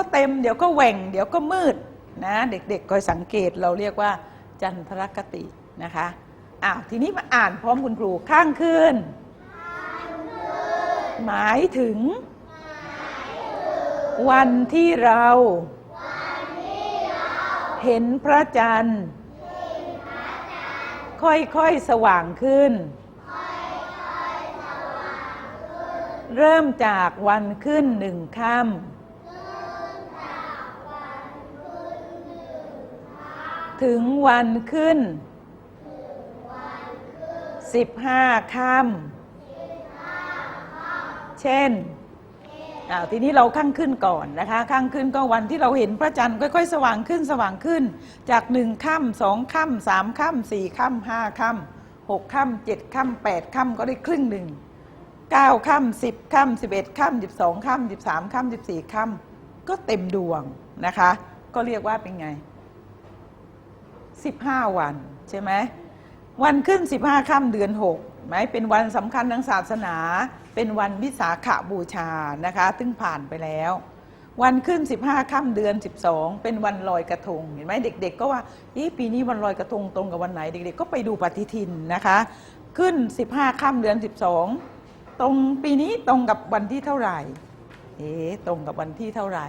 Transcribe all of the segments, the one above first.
ก็เต็ม เดี๋ยวก็แหว่ง เดี๋ยวก็มืดนะเด็กๆคอยสังเกตเราเรียกว่าจันทรคตินะคะอ้าวทีนี้มาอ่านพร้อมคุณครูข้างคืนหมายถึง วันที่เรา เห็นพระจันทร์ ค่อยๆสว่างขึ้น เริ่มจากวันขึ้นหนึ่งค่ำ ถึงวันขึ้นสิบห้าค่ำเช่นอ้าทีนี้เราข้างขึ้นก่อนนะคะข้างขึ้นก็วันที่เราเห็นพระจันทร์ค่อยๆ สว่างขึ้นสว่างขึ้น จากหนึ่งค่ำสองค่ำสามค่ำสี่ค่ำห้าค่ำหกค่ำเจ็ดค่ำแปดค่ำก็ได้ครึ่งหนึ่งเก้าค่ำสิบค่ำสิบเอ็ดค่ำสิบสองค่ำสิบสามค่ำสิบสี่ค่ำก็เต็มดวงนะคะ ก็เรียกว่าเป็นไง สิบห้าวันใช่ไหมวันขึ้นสิบห้าค่ำเดือนหกไหมเป็นวันสำคัญทางศาสนา เป็นวันวิสาขบูชานะคะซึ่งผ่านไปแล้ว วันขึ้น 15ค่ำเดือน 12 เป็นวันลอยกระทงเห็นไหมเด็ก ๆ ก็ว่าปีนี้วันลอยกระทงตรงกับวันไหนเด็ก ๆ ก็ไปดูปฏิทินนะคะ ขึ้น 15ค่ำเดือน 12 ตรงปีนี้ตรงกับวันที่เท่าไหร่เอ๊ตรงกับวันที่เท่าไหร่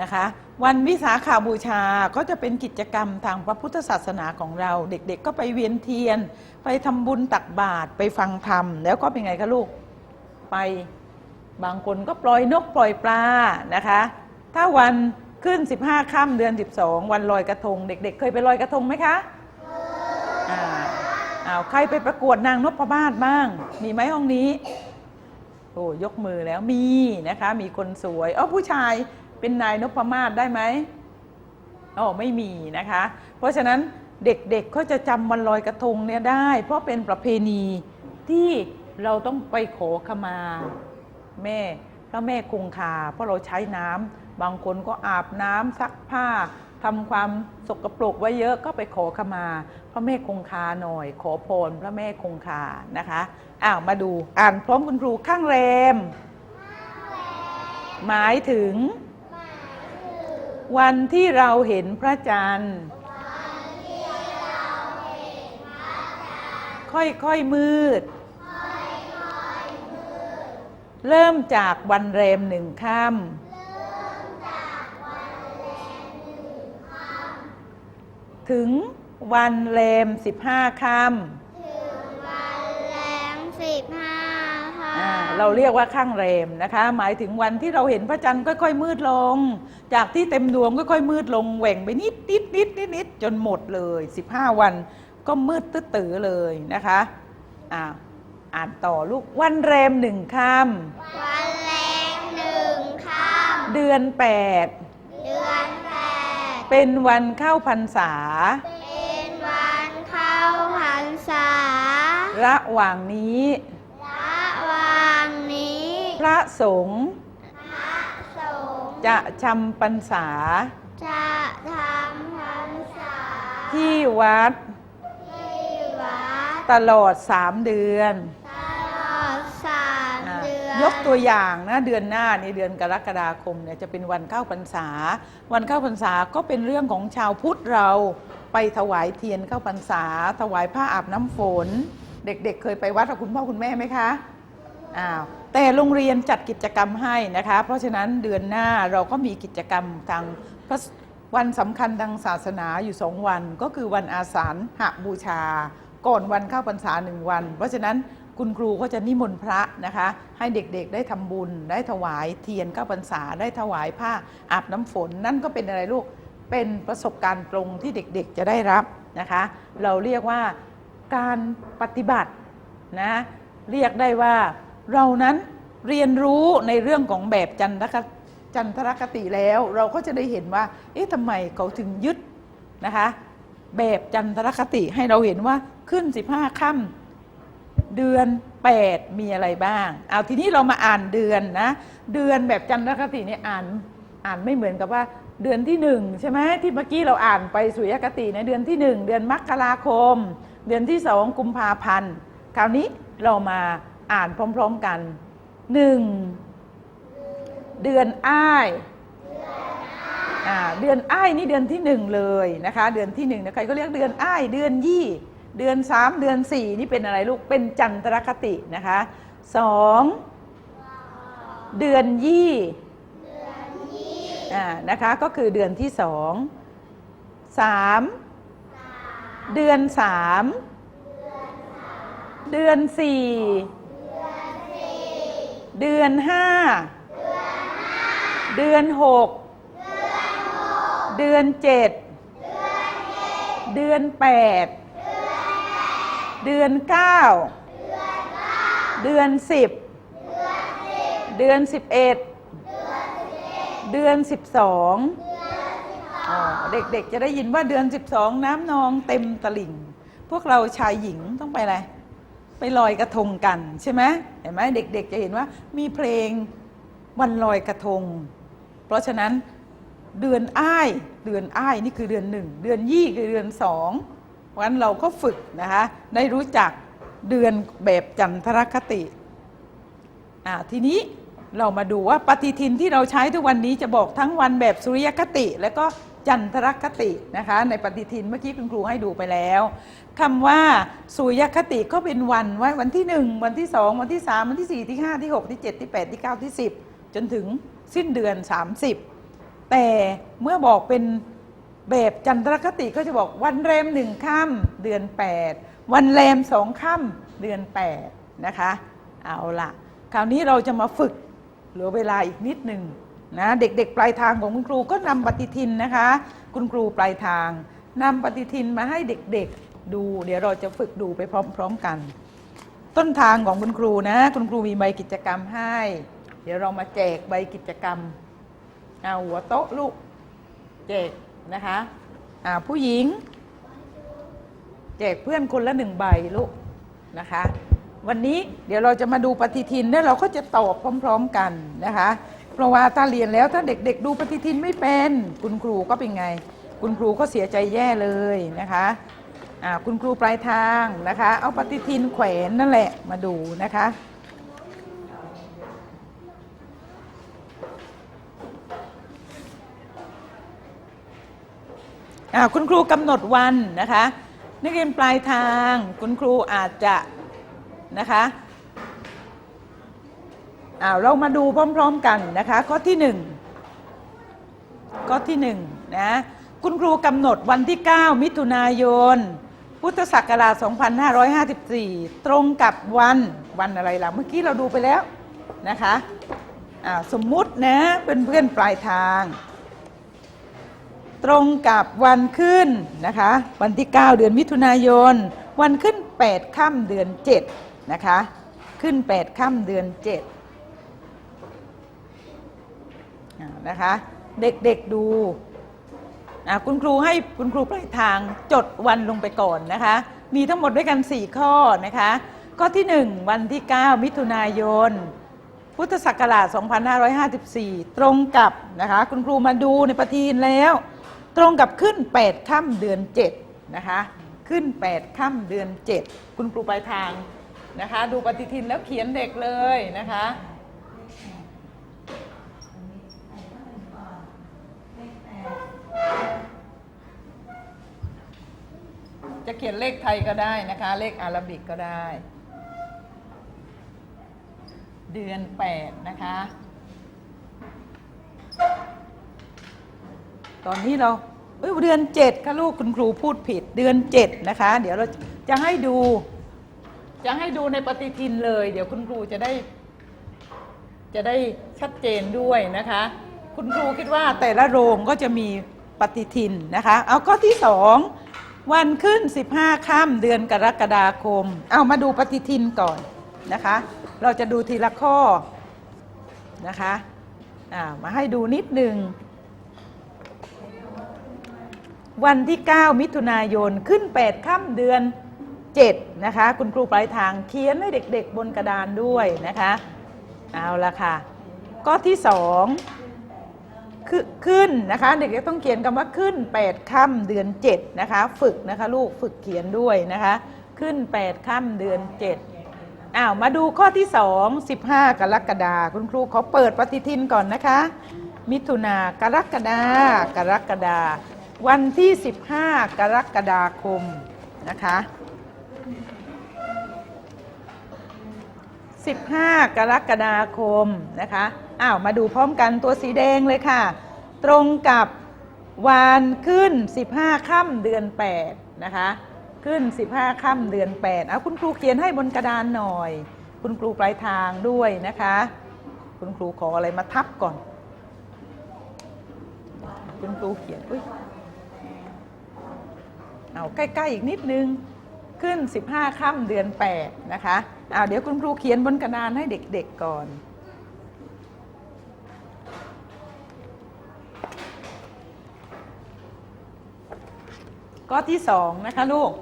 นะคะวันวิสาขาบูชาก็จะเป็นกิจกรรมทางพระพุทธศาสนาของเรา เด็กๆ ก็ไปเวียนเทียน ไปทำบุญตักบาตรไปฟังธรรม แล้วก็เป็นไงคะลูกไปบางคนก็ปล่อยนกปล่อยปลานะคะ ถ้าวันขึ้น 15ค่ำเดือน 12 วันลอยกระทง เด็ก ๆ เคยไปลอยกระทงไหมคะอ่าอ้าวใครไปประกวดนางนพมาศบ้าง มีไหมห้องนี้โอ้ยกมือแล้วมีนะคะ มีคนสวยอ๋อผู้ชาย เป็นนายนพมาศได้ไหมอ๋อไม่มีนะคะ เพราะฉะนั้นเด็กๆเขาจะจำวันลอยกระทงเนี่ยได้ เพราะเป็นประเพณีที่เราต้องไปขอขมาแม่พระแม่คงคา เพราะเราใช้น้ำบางคนก็อาบน้ำซักผ้าทำความสกปรกไว้เยอะก็ไปขอขมา พระแม่คงคาหน่อย ขอพรพระแม่คงคานะคะอ้าวมาดูอ่านพร้อมคุณครูข้างแรม หมายถึง วันที่เราเห็นพระจันทร์ ค่อยๆมืด เริ่มจากวันแรมหนึ่งค่ำถึงวันแรมสิบห้าค่วั เราเรียกว่าข้างแรมนะคะ หมายถึงวันที่เราเห็นพระจันทร์ค่อยๆมืดลง จากที่เต็มดวงค่อยๆมืดลงแหว่งไปนิดนิดนิดนิดนิดจนหมดเลย 15 วันก็มืดตื้อๆเลยนะคะอ่าอ่านต่อลูกวันแรมหนึ่งค่ำวันแรมหนึ่งค่เดือนแปดำเดือนแปดเป็นวันเข้าพรรษา เป็นวันเข้าพรรษา ระหว่างนี้ระหว่างนี้ พระสงฆ์สงฆ์จะจำพรรษาจะทำพรรษาที่วัดที่วัดตลอดสามเดือนตลอดสามอะเดือนยกตัวอย่างนะเดือนหน้านี่เดือนกรกฎาคมเนี่ยจะเป็นวันเข้าพรรษา วันเข้าพรรษาก็เป็นเรื่องของชาวพุทธเราไปถวายเทียนเข้าพรรษา ถวายผ้าอาบน้ำฝน เด็กๆ เคยไปวัดกับคุณพ่อคุณแม่ไหมคะ อ้าวแต่โรงเรียนจัดกิจกรรมให้นะคะ เพราะฉะนั้นเดือนหน้าเราก็มีกิจกรรมทางพระวันสำคัญทางศาสนาอยู่สองวัน ก็คือวันอาสาฬหบูชา ก่อนวันเข้าพรรษาหนึ่งวัน เพราะฉะนั้นคุณครูก็จะนิมนต์พระนะคะ ให้เด็กๆได้ทำบุญ ได้ถวายเทียนเข้าพรรษาได้ถวายผ้าอาบน้ำฝน นั่นก็เป็นอะไรลูกเป็นประสบการณ์ตรงที่เด็กๆจะได้รับนะคะ เราเรียกว่าการปฏิบัตินะเรียกได้ว่า เรานั้นเรียนรู้ในเรื่องของแบบจันทรคจันทรคติแล้ว เราก็จะได้เห็นว่า เอ๊ะทำไมเขาถึงยึดนะคะ แบบจันทรคติให้เราเห็นว่าขึ้น 15ค่ำเดือน 8 มีอะไรบ้างเอาทีนี้เรามาอ่านเดือนนะเดือนแบบจันทรคติเนี่ยอ่านอ่านไม่เหมือนกับว่าเดือนที่หนึ่งใช่ไหมที่เมื่อกี้เราอ่านไปสุริยคติในเดือนที่หนึ่งเดือนมกราคม เดือนที่สองกุมภาพันธ์คราวนี้เรามา อ่านพร้อม ๆกันหนึ่งเดือนอ้ายเดือนอ้ายนี่เดือนที่หนึ่งเลยนะคะ เดือนที่หนึ่งนะใครก็เรียกเดือนอ้าย เดือนยี่ เดือนสามเดือนสี่นี่เป็นอะไรลูกเป็นจันทรคตินะคะสองเดือนยี่นะคะก็คือเดือนที่สองสามเดือนสามเดือนสี่ เดือนห้าเดือนหกเดือนเจ็ดเดือนแปดเดือนเก้าเดือนสิบเดือนสิบเอ็ดเดือนสิบสองเด็กๆจะได้ยินว่าเดือน12น้ำนองเต็มตลิ่ง พวกเราชายหญิงต้องไปอะไร ไปลอยกระทงกันใช่ไหมเห็นไหมเด็กๆจะเห็นว่ามีเพลงวันลอยกระทง เพราะฉะนั้นเดือนอ้ายเดือนอ้ายนี่คือเดือนหนึ่งเดือนยี่คือเดือนสองเพราะฉะนั้นเราก็ฝึกนะคะได้รู้จักเดือนแบบจันทรคติอ่าทีนี้เรามาดูว่าปฏิทินที่เราใช้ทุกวันนี้จะบอกทั้งวันแบบสุริยคติ และก็ จันทรคตินะคะในปฏิทินเมื่อกี้คุณครูให้ดูไปแล้วคำว่าสุริยคติก็เป็นวันไว้วันที่ 1 วันที่ 2 วันที่ 3 วันที่ 4 ที่ 5 ที่ 6 ที่ 7 ที่ 8 ที่ 9 ที่ 10 จนถึงสิ้นเดือน 30 แต่เมื่อบอกเป็นแบบจันทรคติก็จะบอกวันแรมหนึ่งค่ำเดือน 8 วันแรมสองค่ำเดือน 8 นะคะ เอาละคราวนี้เราจะมาฝึกเหลือเวลาอีกนิดหนึ่ง นะเด็กๆ ปลายทางของคุณครูก็นำปฏิทินนะคะ คุณครูปลายทางนำปฏิทินมาให้เด็กๆดู เดี๋ยวเราจะฝึกดูไปพร้อม ๆกัน ต้นทางของคุณครูนะ คุณครูมีใบกิจกรรมให้ เดี๋ยวเรามาแจกใบกิจกรรมเอาหัวโต๊ะลูกแจกนะคะอ่าผู้หญิง แจกเพื่อนคนละหนึ่งใบลูกนะคะ วันนี้เดี๋ยวเราจะมาดูปฏิทินแล้วเราก็จะตอบพร้อม ๆกันนะคะ เพราะว่าถ้าเรียนแล้วถ้าเด็กๆ ดูปฏิทินไม่เป็น คุณครูก็เป็นไง คุณครูก็เสียใจแย่เลยนะคะคุณครูปลายทางนะคะ เอาปฏิทินแขวนนั่นแหละมาดูนะคะคุณครูกำหนดวันนะคะนักเรียนปลายทาง คุณครูอาจจะนะคะ อ่าเรามาดูพร้อม ๆกันนะคะ ข้อที่หนึ่งข้อที่หนึ่งนะ คุณครูกำหนดวันที่ 9 มิถุนายน พุทธศักราช 2554 ตรงกับวันวันอะไรล่ะ เมื่อกี้เราดูไปแล้วนะคะอ่าสมมุตินะเป็นเพื่อนปลายทาง ตรงกับวันขึ้นนะคะ วันที่ 9 เดือนมิถุนายน วันขึ้น 8 ค่ำเดือน 7 นะคะ ขึ้น 8 ค่ำเดือน 7อ่า นะคะ เด็กๆดูคุณครูให้คุณครูปลายทางจดวันลงไปก่อนนะคะ มีทั้งหมดด้วยกัน 4 ข้อนะคะ ข้อที่ 1 วันที่ 9 มิถุนายน พุทธศักราช 2554 ตรงกับนะคะ คุณครูมาดูในปฏิทินแล้ว ตรงกับขึ้น 8 ค่ำเดือน 7 นะคะ ขึ้น 8 ค่ำเดือน 7 คุณครูปลายทางนะคะ ดูปฏิทินแล้วเขียนเด็กเลยนะคะ จะเขียนเลขไทยก็ได้นะคะ เลขอาราบิกก็ได้ เดือน8นะคะ ตอนนี้เราเเดือนเจ็ดค่ะลูกคุณครูพูดผิดเดือนเจ็ดนะคะ เดี๋ยวเราจะให้ดู จะให้ดูในปฏิทินเลย เดี๋ยวคุณครูจะได้ จะได้ชัดเจนด้วยนะคะ คุณครูคิดว่าแต่ละโรงก็จะมีปฏิทินนะคะ เอาข้อที่สอง วันขึ้น 15ค่ำเดือนกรกฎาคม เอามาดูปฏิทินก่อนนะคะ เราจะดูทีละข้อนะคะามาให้ดูนิดหนึ่งวันที่ 9 มิถุนายนขึ้น 8ค่ำเดือน 7 นะคะ คุณครูปลายทางเขียนให้เด็กๆบนกระดานด้วยนะคะ เอาละค่ะ ก็ที่2คือ ขึ้นนะคะ เด็กๆต้องเขียนคำว่าขึ้น 8ค่ำเดือน 7 นะคะ ฝึกนะคะ ลูกฝึกเขียนด้วยนะคะ ขึ้น 8ค่ำเดือน 7อ้าวมาดูข้อที่สอง15 กรกฎาคมคุณครูขอเปิดปฏิทินก่อนนะคะ มิถุนากรกฎากรกฎาวันที่ 15 กรกฎาคมนะคะ 15 กรกฎาคมนะคะอ้าวมาดูพร้อมกันตัวสีแดงเลยค่ะ ตรงกับวันขึ้น 15ค่ำเดือน 8 นะคะ ขึ้น 15ค่ำเดือน 8 เอาคุณครูเขียนให้บนกระดานหน่อย คุณครูปลายทางด้วยนะคะ คุณครูขออะไรมาทับก่อน คุณครูเขียน อุ้ยเอาใกล้ ๆ อีกนิดนึง ขึ้น 15ค่ำเดือน 8 นะคะอ้าวเดี๋ยวคุณครูเขียนบนกระดานให้เด็กๆก่อน ข้อที่สองนะคะลูก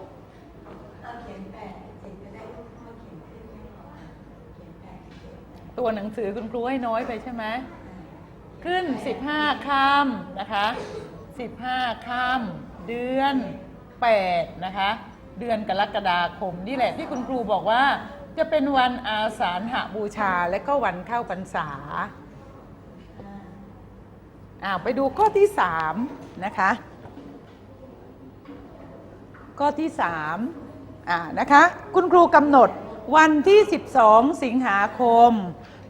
ตัวหนังสือคุณครูให้น้อยไปใช่ไหมขึ้น 15ค่ำนะคะ 15ค่ำเดือน 8 นะคะ เดือนกรกฎาคมนี่แหละที่คุณครูบอกว่า จะเป็นวันอาสาฬหบูชาและก็วันเข้าพรรษาอ้าวไปดูข้อที่3นะคะ ข้อที่3อ่านะคะ คุณครูกำหนดวันที่ 12 สิงหาคม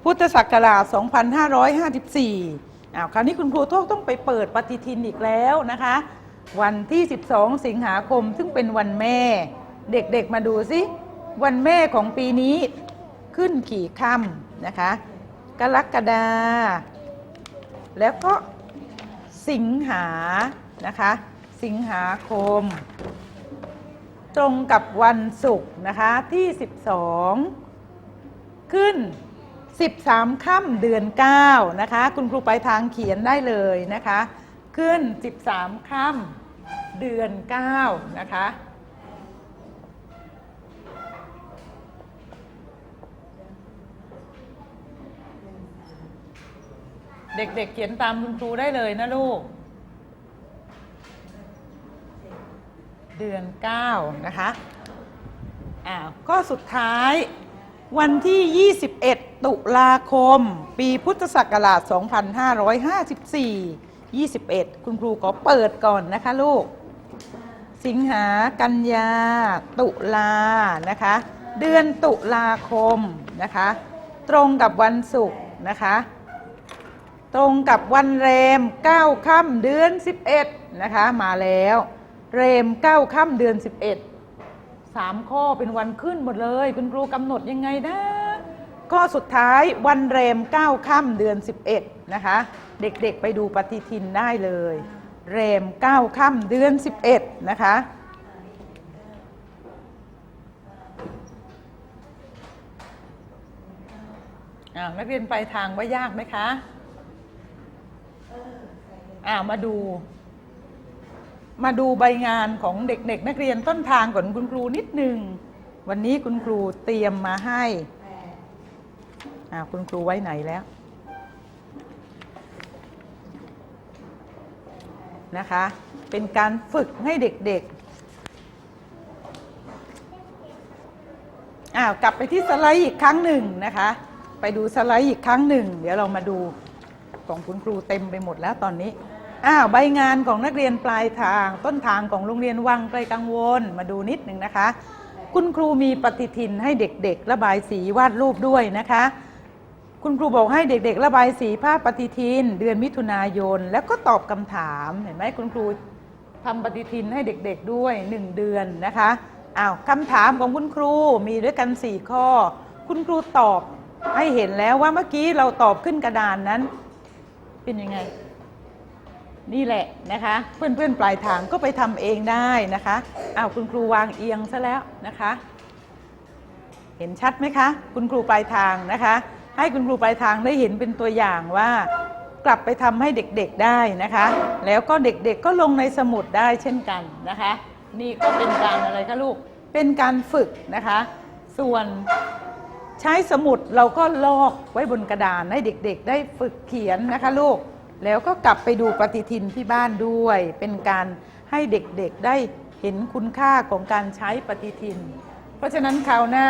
พุทธศักราช 2554อ้าวคราวนี้คุณครูโทษต้องไปเปิดปฏิทินอีกแล้วนะคะ วันที่ 12 สิงหาคมซึ่งเป็นวันแม่ เด็กๆมาดูสิวันแม่ของปีนี้ขึ้นขี่ค่ำนะคะ กรกฎาแล้วก็สิงหานะคะ สิงหาคม ตรงกับวันศุกร์นะคะที่ 12 ขึ้น 13 ค่ำเดือน 9 นะคะ คุณครูไปทางเขียนได้เลยนะคะ ขึ้น 13 ค่ำเดือน 9 นะคะ เด็กๆเขียนตามคุณครูได้เลยนะลูก เดือน 9 นะคะอ้าวก็สุดท้ายวันที่ 21 ตุลาคม ปีพุทธศักราช 2554 21 คุณครูขอเปิดก่อนนะคะลูก สิงหากันยา ตุลานะคะ เดือนตุลาคมนะคะ ตรงกับวันศุกร์นะคะ ตรงกับวันแรม9ค่ำเดือน 11 นะคะ มาแล้ว เรม9ค่ำเดือน 11สามข้อเป็นวันขึ้นหมดเลย คุณครูกำหนดยังไงนะ ข้อสุดท้ายวันเรม9ค่ำเดือน 11 นะคะ เด็กๆไปดูปฏิทินได้เลย เรม9ค่ำเดือน 11 นะคะอ้าวนักเรียนไปลายทางว่ายากไหมคะอ้าวมาดู มาดูใบงานของเด็กๆ นักเรียนต้นทางก่อนคุณครูนิดหนึ่งวันนี้คุณครูเตรียมมาให้ อ้าคุณครูไว้ไหนแล้ว นะคะ เป็นการฝึกให้เด็กๆอ้าวกลับไปที่สไลด์อีกครั้งหนึ่งนะคะ ไปดูสไลด์อีกครั้งหนึ่ง เดี๋ยวเรามาดูของคุณครูเต็มไปหมดแล้วตอนนี้อ้าวใบงานของนักเรียนปลายทางต้นทางของโรงเรียนวังไกลกังวล มาดูนิดหนึ่งนะคะ คุณครูมีปฏิทินให้เด็กๆ ระบายสีวาดรูปด้วยนะคะ คุณครูบอกให้เด็กๆ ระบายสีภาพปฏิทิน เดือนมิถุนายน แล้วก็ตอบคำถามเห็นไหมคุณครูทำปฏิทินให้เด็กๆด้วย 1 เดือนนะคะอ้าวคำถามของคุณครูมีด้วยกัน 4 ข้อ คุณครูตอบให้เห็นแล้วว่าเมื่อกี้เราตอบขึ้นกระดานนั้น เป็นยังไง นี่แหละนะคะ เพื่อนๆปลายทางก็ไปทำเองได้นะคะอ้าวคุณครูวางเอียงซะแล้วนะคะ เห็นชัดไหมคะ คุณครูปลายทางนะคะ ให้คุณครูปลายทางได้เห็นเป็นตัวอย่างว่ากลับไปทำให้เด็กๆได้นะคะ แล้วก็เด็กๆก็ลงในสมุดได้เช่นกันนะคะ นี่ก็เป็นการอะไรคะลูกเป็นการฝึกนะคะ ส่วนใช้สมุดเราก็ลอกไว้บนกระดานให้เด็กๆ ได้ฝึกเขียนนะคะลูกแล้วก็กลับไปดูปฏิทินที่บ้านด้วย เป็นการให้เด็กๆได้เห็นคุณค่าของการใช้ปฏิทิน เพราะฉะนั้นคราวหน้า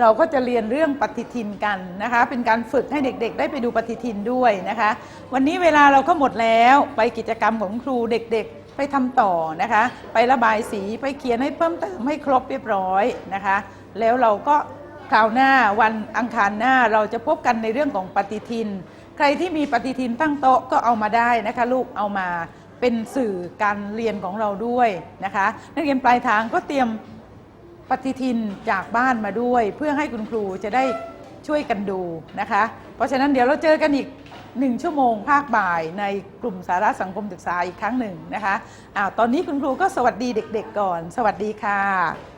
เราก็จะเรียนเรื่องปฏิทินกันนะคะ เป็นการฝึกให้เด็กๆ ได้ไปดูปฏิทินด้วยนะคะ วันนี้เวลาเราก็หมดแล้วไปกิจกรรมของครูเด็กๆ ไปทำต่อนะคะ ไประบายสีไปเขียนให้เพิ่มเติมให้ครบเรียบร้อยนะคะ แล้วเราก็คราวหน้าวันอังคารหน้าเราจะพบกันในเรื่องของปฏิทิน ใครที่มีปฏิทินตั้งโต๊ะก็เอามาได้นะคะลูกเอามาเป็นสื่อการเรียนของเราด้วยนะคะ นักเรียนปลายทางก็เตรียม ปฏิทินจากบ้านมาด้วย เพื่อให้คุณครูจะได้ช่วยกันดูนะคะ เพราะฉะนั้นเดี๋ยวเราเจอกันอีกหนึ่งชั่วโมงภาคบ่ายในกลุ่มสาระสังคมศึกษาอีกครั้งหนึ่งนะคะอ้าวตอนนี้คุณครูก็สวัสดีเด็ก ๆ ก่อน สวัสดีค่ะ